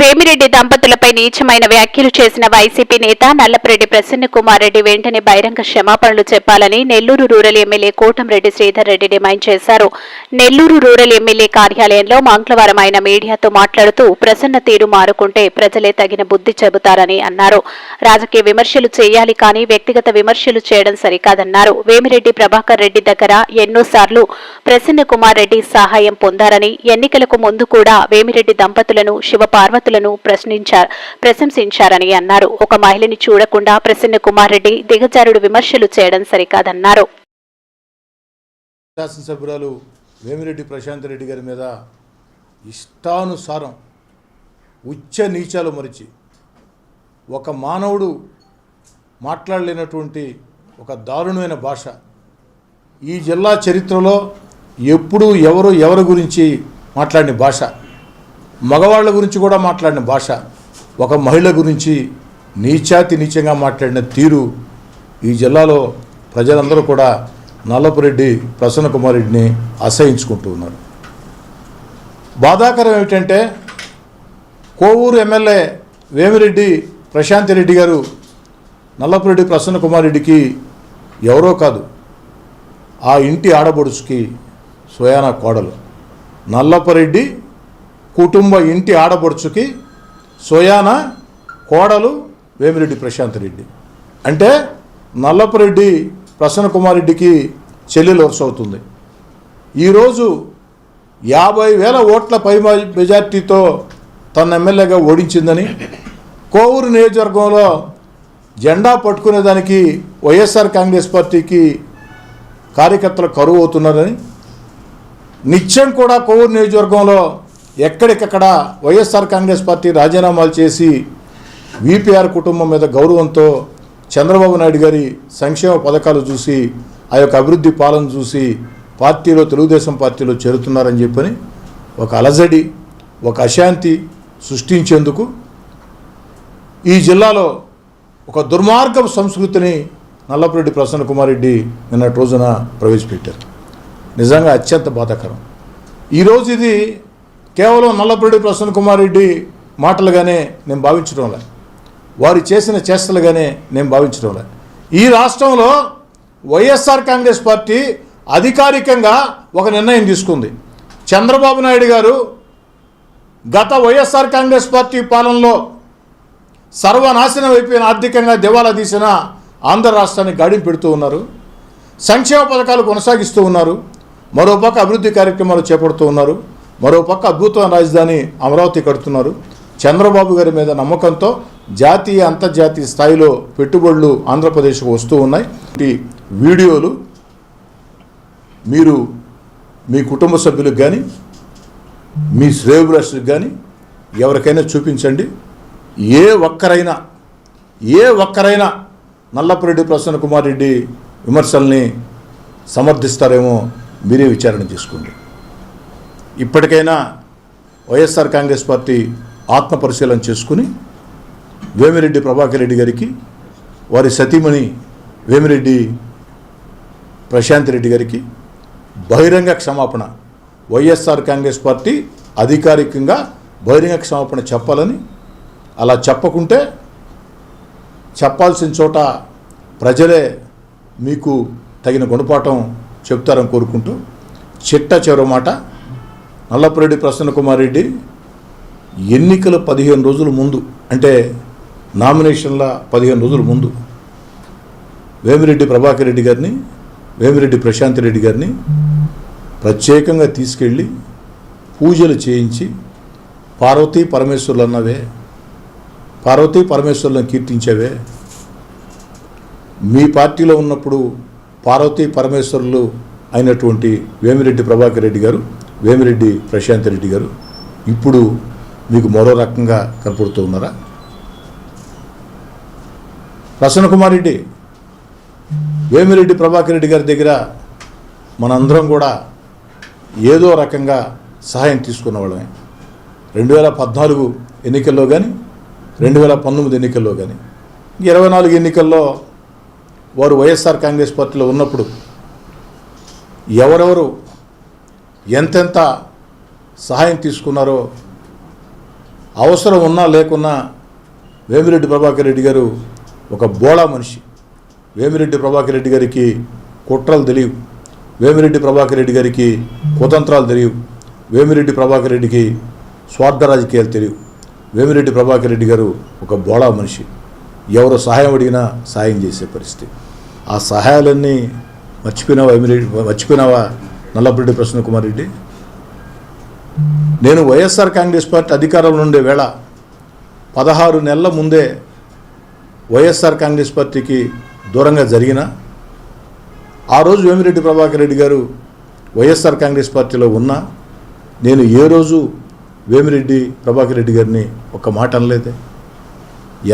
వేమిరెడ్డి దంపతులపై నీచమైన వ్యాఖ్యలు చేసిన వైసీపీ నేత నల్లపరెడ్డి ప్రసన్న కుమార్ రెడ్డి వెంటనే బహిరంగ క్షమాపణలు చెప్పాలని Nellore rural MLA Kotamreddy Sridhar Reddy demand చేశారు. నెల్లూరు రూరల్ ఎమ్మెల్యే కార్యాలయంలో మంగళవారం ఆయన మీడియాతో మాట్లాడుతూ ప్రసన్న తీరు మారుకుంటే ప్రజలే తగిన బుద్ధి చెబుతారని అన్నారు. రాజకీయ విమర్శలు చేయాలి కానీ వ్యక్తిగత విమర్శలు చేయడం సరికాదన్నారు. వేమిరెడ్డి ప్రభాకర్ రెడ్డి దగ్గర ఎన్నోసార్లు ప్రసన్న కుమార్ రెడ్డి సహాయం పొందారని ఎన్నికలకు ముందు కూడా వేమిరెడ్డి దంపతులను శివపార్వతి పార్వతులను ప్రశ్నించారు ప్రశంసించారని అన్నారు. ఒక మహిళని చూడకుండా ప్రసన్న కుమార్ రెడ్డి దిగజారుడు విమర్శలు చేయడం సరికాదన్నారు. శాసనసభ్యురాలు వేమిరెడ్డి ప్రశాంత్ రెడ్డి గారి మీద ఇష్టానుసారం ఉచ్చ నీచాలు మరిచి ఒక మానవుడు మాట్లాడలేనటువంటి ఒక దారుణమైన భాష ఈ జిల్లా చరిత్రలో ఎప్పుడు ఎవరు ఎవరి గురించి మాట్లాడిన భాష. మగవాళ్ళ గురించి కూడా మాట్లాడిన భాష ఒక మహిళ గురించి నీచాతి నీచంగా మాట్లాడిన తీరు ఈ జిల్లాలో ప్రజలందరూ కూడా నల్లపురెడ్డి ప్రసన్న కుమార్ రెడ్డిని అసహించుకుంటూ ఉన్నారు. బాధాకరం ఏమిటంటే కోవూరు ఎమ్మెల్యే వేమిరెడ్డి ప్రశాంత్ రెడ్డి గారు నల్లపురెడ్డి ప్రసన్న కుమార్ రెడ్డికి ఎవరో కాదు ఆ ఇంటి ఆడబడుచుకి సోయానా కోడలు. నల్లపరెడ్డి కుటుంబ ఇంటి ఆడబడుచుకి సోయాన కోడలు వేమిరెడ్డి ప్రశాంత్ రెడ్డి. అంటే నల్లపరెడ్డి ప్రసన్న కుమార్ రెడ్డికి చెల్లెలు వరుస అవుతుంది. ఈరోజు యాభై వేల ఓట్ల పై మెజార్టీతో తన ఎమ్మెల్యేగా ఓడించిందని కోవూరు నియోజకవర్గంలో జెండా పట్టుకునేదానికి వైఎస్ఆర్ కాంగ్రెస్ పార్టీకి కార్యకర్తలు కరువు అవుతున్నారని నిత్యం కూడా కోవూరు నియోజకవర్గంలో ఎక్కడికక్కడ వైఎస్ఆర్ కాంగ్రెస్ పార్టీ రాజీనామాలు చేసి విపిఆర్ కుటుంబం మీద గౌరవంతో చంద్రబాబు నాయుడు గారి సంక్షేమ పథకాలు చూసి ఆ యొక్క అభివృద్ధి పాలన చూసి పార్టీలో తెలుగుదేశం పార్టీలో చేరుతున్నారని చెప్పని ఒక అలజడి ఒక అశాంతి సృష్టించేందుకు ఈ జిల్లాలో ఒక దుర్మార్గం సంస్కృతిని నల్లపురెడ్డి ప్రసన్న కుమార్ రెడ్డి నిన్నటి రోజున ప్రవేశపెట్టారు. నిజంగా అత్యంత బాధాకరం. ఈరోజు ఇది కేవలం నల్లపురెడ్డి ప్రసన్న కుమార్ రెడ్డి మాటలుగానే నేను భావించడంలే వారు చేసిన చేష్టలుగానే నేను భావించడంలే ఈ రాష్ట్రంలో వైఎస్ఆర్ కాంగ్రెస్ పార్టీ అధికారికంగా ఒక నిర్ణయం తీసుకుంది. చంద్రబాబు నాయుడు గారు గత వైఎస్ఆర్ కాంగ్రెస్ పార్టీ పాలనలో సర్వనాశనం అయిపోయిన ఆర్థికంగా దివాలా తీసిన ఆంధ్ర రాష్ట్రాన్ని గాడిని పెడుతూ ఉన్నారు. సంక్షేమ పథకాలు కొనసాగిస్తూ ఉన్నారు. మరోపక్క అభివృద్ధి కార్యక్రమాలు చేపడుతూ ఉన్నారు. మరోపక్క అద్భుతమైన రాజధాని అమరావతి కడుతున్నారు. చంద్రబాబు గారి మీద నమ్మకంతో జాతీయ అంతర్జాతీయ స్థాయిలో పెట్టుబడులు ఆంధ్రప్రదేశ్కు వస్తూ ఉన్నాయి. ఈ వీడియోలు మీరు మీ కుటుంబ సభ్యులకు కానీ మీ శ్రేయభిలాషులకు కానీ ఎవరికైనా చూపించండి. ఏ ఒక్కరైనా ఏ ఒక్కరైనా నల్లపురెడ్డి ప్రసన్న కుమార్ రెడ్డి విమర్శల్ని సమర్థిస్తారేమో మీరే విచారణ చేసుకోండి. ఇప్పటికైనా వైఎస్ఆర్ కాంగ్రెస్ పార్టీ ఆత్మ పరిశీలన చేసుకుని వేమిరెడ్డి ప్రభాకర్ రెడ్డి గారికి వారి సతీమణి వేమిరెడ్డి ప్రశాంత్ రెడ్డి గారికి బహిరంగ క్షమాపణ. వైఎస్ఆర్ కాంగ్రెస్ పార్టీ అధికారికంగా బహిరంగ క్షమాపణ చెప్పాలని అలా చెప్పకుంటే చెప్పాల్సిన చోట ప్రజలే మీకు తగిన గుణపాఠం చెప్తారని కోరుకుంటూ చిట్ట చివరి మాట నల్లపురెడ్డి ప్రసన్న కుమార్ రెడ్డి ఎన్నికల పదిహేను రోజుల ముందు అంటే నామినేషన్ల పదిహేను రోజుల ముందు వేమిరెడ్డి ప్రభాకర్ రెడ్డి గారిని వేమిరెడ్డి ప్రశాంత్ రెడ్డి గారిని ప్రత్యేకంగా తీసుకెళ్ళి పూజలు చేయించి పార్వతీ పరమేశ్వరులు అన్నవే పార్వతీ పరమేశ్వరులను కీర్తించేవే. మీ పార్టీలో ఉన్నప్పుడు పార్వతీ పరమేశ్వరులు అయినటువంటి వేమిరెడ్డి ప్రభాకర్ రెడ్డి గారు వేమిరెడ్డి ప్రశాంత్ రెడ్డి గారు ఇప్పుడు మీకు మరో రకంగా కనపడుతూ ఉన్నారా? ప్రసన్న కుమార్ రెడ్డి వేమిరెడ్డి ప్రభాకర్ రెడ్డి గారి దగ్గర మనందరం కూడా ఏదో రకంగా సహాయం తీసుకున్న వాళ్ళమే. రెండు వేల పద్నాలుగు ఎన్నికల్లో కానీ రెండు వేల పంతొమ్మిది ఎన్నికల్లో కానీ ఇరవై నాలుగు ఎన్నికల్లో వారు వైఎస్ఆర్ కాంగ్రెస్ పార్టీలో ఉన్నప్పుడు ఎవరెవరు ఎంతెంత సహాయం తీసుకున్నారో అవసరం ఉన్నా లేకున్నా వేమిరెడ్డి ప్రభాకర్ రెడ్డి గారు ఒక బోళా మనిషి. వేమిరెడ్డి ప్రభాకర్ రెడ్డి గారికి కుట్రలు తెలియవు. వేమిరెడ్డి ప్రభాకర్ రెడ్డి గారికి కుతంత్రాలు తెలియవు. వేమిరెడ్డి ప్రభాకర్ రెడ్డికి స్వార్థ రాజకీయాలు తెలియవు. వేమిరెడ్డి ప్రభాకర్ రెడ్డి గారు ఒక బోళా మనిషి. ఎవరు సహాయం అడిగినా సహాయం చేసే పరిస్థితి. ఆ సహాయాలన్నీ మర్చిపోయినావా వేమిరెడ్డి మర్చిపోయినావా? నల్లపరెడ్డి ప్రసన్న కుమార్ రెడ్డి. నేను వైఎస్ఆర్ కాంగ్రెస్ పార్టీ అధికారంలో ఉండే వేళ పదహారు నెలల ముందే వైఎస్ఆర్ కాంగ్రెస్ పార్టీకి దూరంగా జరిగిన ఆ రోజు వేమిరెడ్డి ప్రభాకర్ రెడ్డి గారు వైఎస్ఆర్ కాంగ్రెస్ పార్టీలో ఉన్నా నేను ఏ రోజు వేమిరెడ్డి ప్రభాకర్ రెడ్డి గారిని ఒక మాట అనలేదే.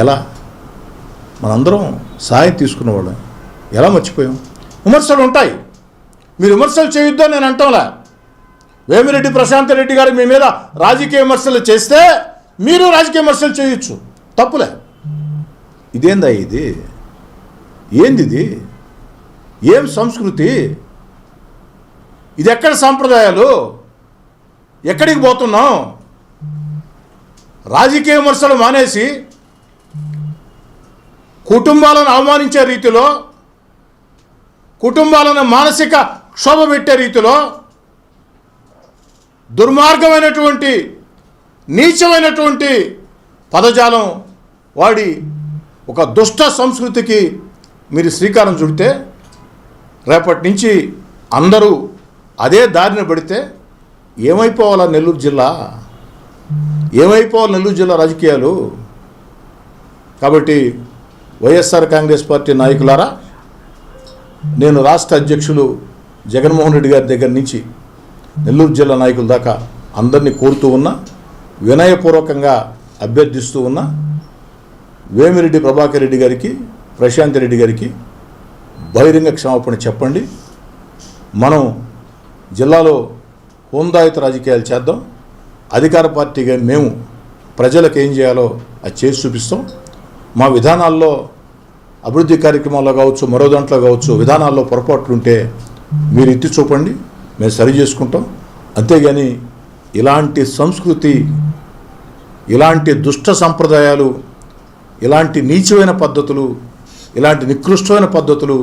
ఎలా? మనందరం సహాయం తీసుకున్నవాళ్ళం ఎలా మర్చిపోయాం? విమర్శలు ఉంటాయి. మీరు విమర్శలు చేయొద్దని నేను అంటాంలా. వేమిరెడ్డి ప్రశాంత్ రెడ్డి గారు మీ మీద రాజకీయ విమర్శలు చేస్తే మీరు రాజకీయ విమర్శలు చేయొచ్చు. తప్పులే. ఇదేందా ఇది? ఏంది ఇది? ఏం సంస్కృతి? ఇది ఎక్కడ సాంప్రదాయాలు? ఎక్కడికి పోతున్నాం? రాజకీయ విమర్శలు మానేసి కుటుంబాలను అవమానించే రీతిలో కుటుంబాలను మానసిక క్షోభ పెట్టే రీతిలో దుర్మార్గమైనటువంటి నీచమైనటువంటి పదజాలం వాడి ఒక దుష్ట సంస్కృతికి మీరు శ్రీకారం చుడితే రేపటి నుంచి అందరూ అదే దారిన పడితే ఏమైపోవాలా నెల్లూరు జిల్లా? ఏమైపోవాలి నెల్లూరు జిల్లా రాజకీయాలు? కాబట్టి వైఎస్ఆర్ కాంగ్రెస్ పార్టీ నాయకులారా నేను రాష్ట్ర అధ్యక్షులు జగన్మోహన్ రెడ్డి గారి దగ్గర నుంచి నెల్లూరు జిల్లా నాయకుల దాకా అందరినీ కోరుతూ ఉన్నా వినయపూర్వకంగా అభ్యర్థిస్తూ ఉన్నా వేమిరెడ్డి ప్రభాకర్ రెడ్డి గారికి ప్రశాంత్ రెడ్డి గారికి బహిరంగ క్షమాపణ చెప్పండి. మనం జిల్లాలో హోందాయుత రాజకీయాలు చేద్దాం. అధికార పార్టీగా మేము ప్రజలకు ఏం చేయాలో అది చేసి చూపిస్తాం. మా విధానాల్లో అభివృద్ధి కార్యక్రమాల్లో కావచ్చు మరో దాంట్లో కావచ్చు విధానాల్లో పొరపాట్లు ఉంటే మీరు ఎత్తి చూపండి మేము సరి చేసుకుంటాం. అంతేగాని ఇలాంటి సంస్కృతి ఇలాంటి దుష్ట సంప్రదాయాలు ఇలాంటి నీచమైన పద్ధతులు ఇలాంటి నికృష్టమైన పద్ధతులు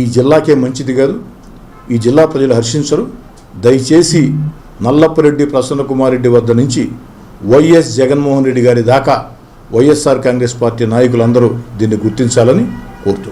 ఈ జిల్లాకే మంచిది కాదు. ఈ జిల్లా ప్రజలు హర్షించరు. దయచేసి నల్లప్పరెడ్డి ప్రసన్న కుమార్ రెడ్డి వద్ద నుంచి వైఎస్ జగన్మోహన్ రెడ్డి గారి దాకా వైఎస్ఆర్ కాంగ్రెస్ పార్టీ నాయకులందరూ దీన్ని గుర్తించాలని కోరుతున్నాను